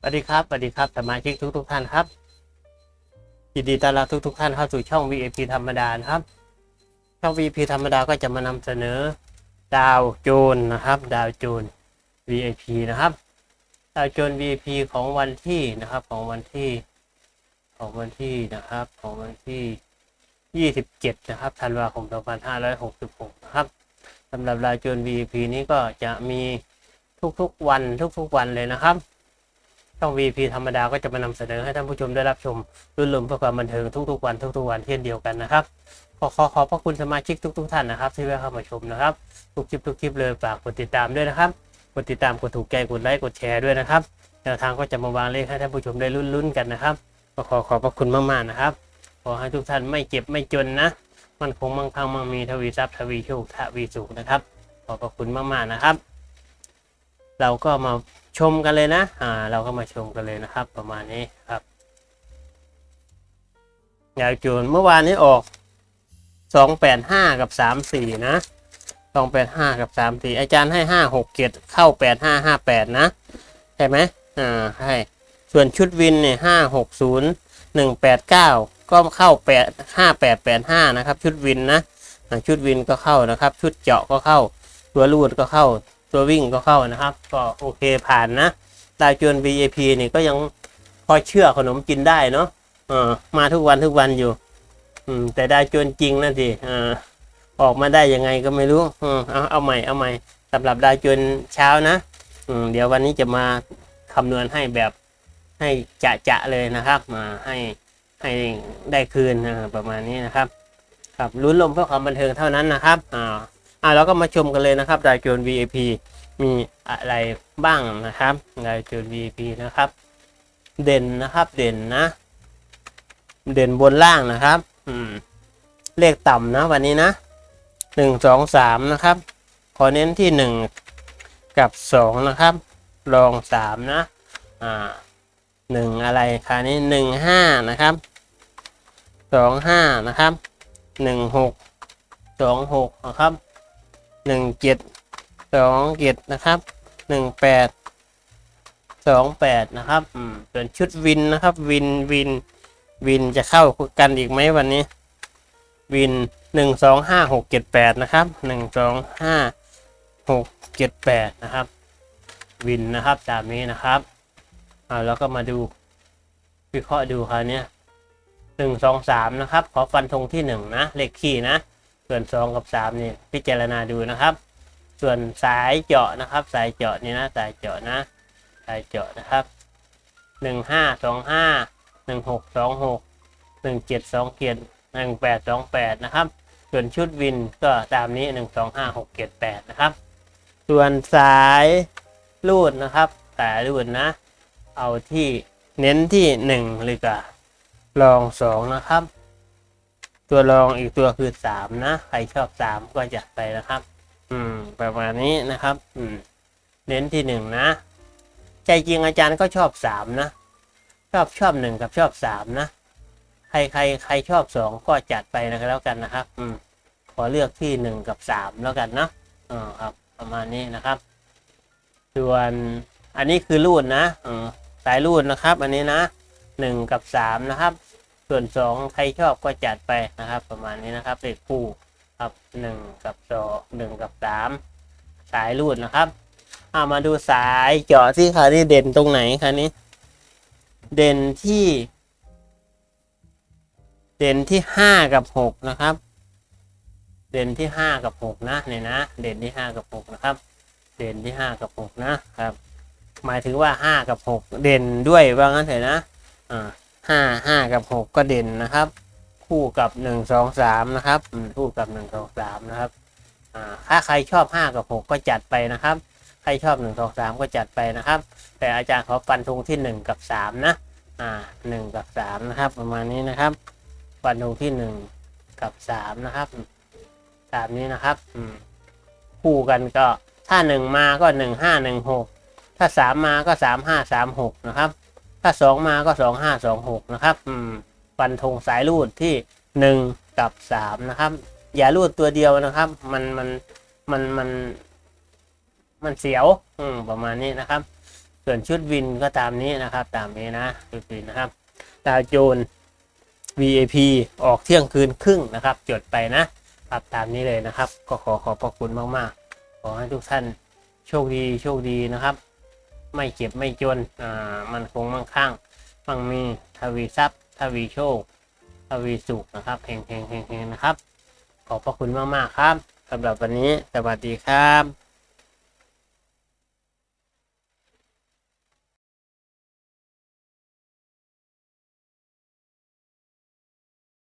สวัสดีครับสวัสดีครับสมาชิกทุกทุกท่านครับยินดีต้อนรับทุกทุกท่านเข้าสู่ช่อง VIP ธรรมดานะครับ ช่อง VIP ธรรมดาก็จะมานำเสนอดาวโจนนะครับ ดาวโจน VIP นะครับ ดาวโจน VIP ของวันที่นะครับของวันที่ของวันที่นะครับของวันที่ 27 นะครับธันวาคม 2566 นะครับสำหรับดาวโจน VIP นี้ก็จะมีทุกๆวันทุกๆวันเลยนะครับ ช่อง VP ธรรมดาก็จะมานำเสนอให้ท่านผู้ชมได้รับชมรุ่นลมเพื่อความบันเทิงทุกๆวันทุกๆวันเช่นเดียวกันนะครับขอขอขอบพระคุณสมาชิกทุก ๆ ท่านนะครับ ที่แวะเข้ามาชมนะครับทุกคลิปทุกคลิปเลยฝากกดติดตามด้วยนะครับกดติดตามกดถูกใจกดไลค์กดแชร์ด้วยนะครับแนวทางก็จะมาวางเลขให้ท่านผู้ชมได้ลุ้นๆกันนะครับก็ขอขอบพระคุณมากๆนะครับ ขอให้ทุกท่านไม่เจ็บไม่จนนะมันคงมั่งคั่งมั่งมีทวีทรัพย์ทวีโชคทวีสุขนะครับ ขอบพระคุณมากๆนะครับ เราก็มา ชมกันเลยนะ อ่า เราก็มาชมกันเลยนะครับ ประมาณนี้ครับยาวจูนเมื่อวานนี้ออกสองแปดห้ากับสามสี่นะสองแปดห้ากับสามสี่อาจารย์ให้ห้าหกเจ็ดเข้าแปดห้าห้าแปดนะ ใช่ไหมอ่าให้ส่วนชุดวินเนี่ยห้าหกศูนย์หนึ่งแปดเก้าก็เข้าแปดห้าแปดแปดห้านะครับ ชุดวินนะชุดวินก็เข้านะครับ ชุดเจาะก็เข้า ตัวรูดก็เข้า ตัววิ่งก็เข้านะครับ ก็โอเคผ่านนะดาวจวน VIP นี่ก็ยังพอเชื่อขนมกินได้เนาะเออมาทุกวันทุกวันอยู่ อืม แต่ดาวจวนจริงนั่นสิออออกมาได้ยังไงก็ไม่รู้อืมเอาเอาใหม่เอาใหม่สำหรับดาวจวนเช้านะอืมเดี๋ยววันนี้จะมาคำนวณให้แบบให้จะจะเลยนะครับ มาให้ให้ได้คืนประมาณนี้นะครับ ครับลุ้นลมเพื่อความบันเทิงเท่านั้นนะครับอ่า อ่าเราก็มาชมกันเลยนะครับดาวโจน VIP มีอะไรบ้างนะครับดาวโจน VIP นะครับ เด่นนะครับเด่นนะ เด่นบนล่างนะครับอืมเลขต่ำนะวันนี้นะหนึ่งสองสามนะครับ ขอเน้นที่หนึ่งกับสองนะครับรองสามนะอ่าหนึ่งอะไรคราวนี้หนึ่งห้านะครับสองห้านะครับหนึ่งหกสองหกนะครับ หนึ่งเจ็ดสองเจ็ดนะครับหนึ่งแปดสองแปดนะครับอืมส่วนชุดวินนะครับ วินวินวินจะเข้ากันอีกไหมวันนี้ วินหนึ่งสองห้าหกเจ็ดแปดนะครับหนึ่งสองห้าหกเจ็ดแปดนะครับ วินนะครับตามนี้นะครับอ่าแล้วก็มาดูวิเคราะห์ดูคราวเนี้ยหนึ่งสองสามนะครับ ขอฟันธงที่หนึ่งนะเลขคี่นะ ส่วนสองกับสามนี่พิจารณาดูนะครับ ส่วนสายเจาะนะครับ สายเจาะนี่นะสายเจาะนะ สายเจาะนะครับหนึ่งห้าสองห้าหนึ่งหกสองหกหนึ่งเจ็ดสองเจ็ดหนึ่งแปดสองแปดนะครับ ส่วนชุดวินก็ตามนี้หนึ่งสองห้าหกเจ็ดแปดนะครับ ส่วนสายรูดนะครับสายรูดนะ เอาที่เน้นที่หนึ่งเลยกับรองสองนะครับ ตัวรองอีกตัวคือสามนะ ใครชอบสามก็จัดไปนะครับ อืม ประมาณนี้นะครับ อืม เน้นที่หนึ่งนะ ใจจริงอาจารย์ก็ชอบสามนะ ชอบชอบหนึ่งกับชอบสามนะ ใครใครใครชอบสองก็จัดไปนะครับแล้วกันนะครับ อืม ขอเลือกที่หนึ่งกับสามแล้วกันเนาะอ่าครับ ประมาณนี้นะครับ ส่วนอันนี้คือรูดนะ อืมสายรูดนะครับ อันนี้นะหนึ่งกับสามนะครับ ส่วนสองใครชอบก็จัดไปนะครับ ประมาณนี้นะครับเลขคู่ครับหนึ่งกับสองหนึ่งกับสามสายรูดนะครับเอามาดูสายเจาะที่คราวนี้เด่นตรงไหนคราวนี้ เด่นที่ เด่นที่ห้ากับหกนะครับ เด่นที่ห้ากับหกนะเนี่ยนะ เด่นที่ห้ากับหกนะครับ เด่นที่ห้ากับหกนะครับ หมายถึงว่าห้ากับหกเด่นด้วยว่างั้นเถอะนะอ่า ห้าห้ากับหกก็เด่นนะครับ คู่กับหนึ่งสองสามนะครับคู่กับหนึ่งสองสามนะครับถ้าใครชอบห้ากับหกก็จัดไปนะครับ ใครชอบหนึ่งสองสามก็จัดไปนะครับ แต่อาจารย์ขอฟันธงที่หนึ่งกับสามนะอ่าหนึ่งกับสามนะครับ ประมาณนี้นะครับฟันธงที่หนึ่งกับสามนะครับตามนี้นะครับคู่กันก็ถ้าหนึ่งมาก็หนึ่งห้าหนึ่งหกถ้าสามมาก็สามห้าสามหกนะครับ ถ้าสองมาก็สองห้าสองหกนะครับอืมฟันธงสายรูดที่หนึ่งกับสามนะครับ อย่ารูดตัวเดียวนะครับ มันมันมันมันมันเสียว อืมประมาณนี้นะครับ ส่วนชุดวินก็ตามนี้นะครับ ตามนี้นะชุดวินนะครับดาวโจน VAP ออกเที่ยงคืนครึ่งนะครับ จดไปนะครับตามนี้เลยนะครับ ก็ขอขอบพระคุณมาก ๆ ขอให้ทุกท่านโชคดีโชคดีนะครับ ไม่เจ็บไม่จน อ่า มันคงมั่งคั่งมั่งมีทวีทรัพย์ ทวีโชค ทวีสุขนะครับเฮงเฮงเฮงเฮงนะครับ ขอบพระคุณมาก ๆ ครับสำหรับวันนี้ สวัสดีครับ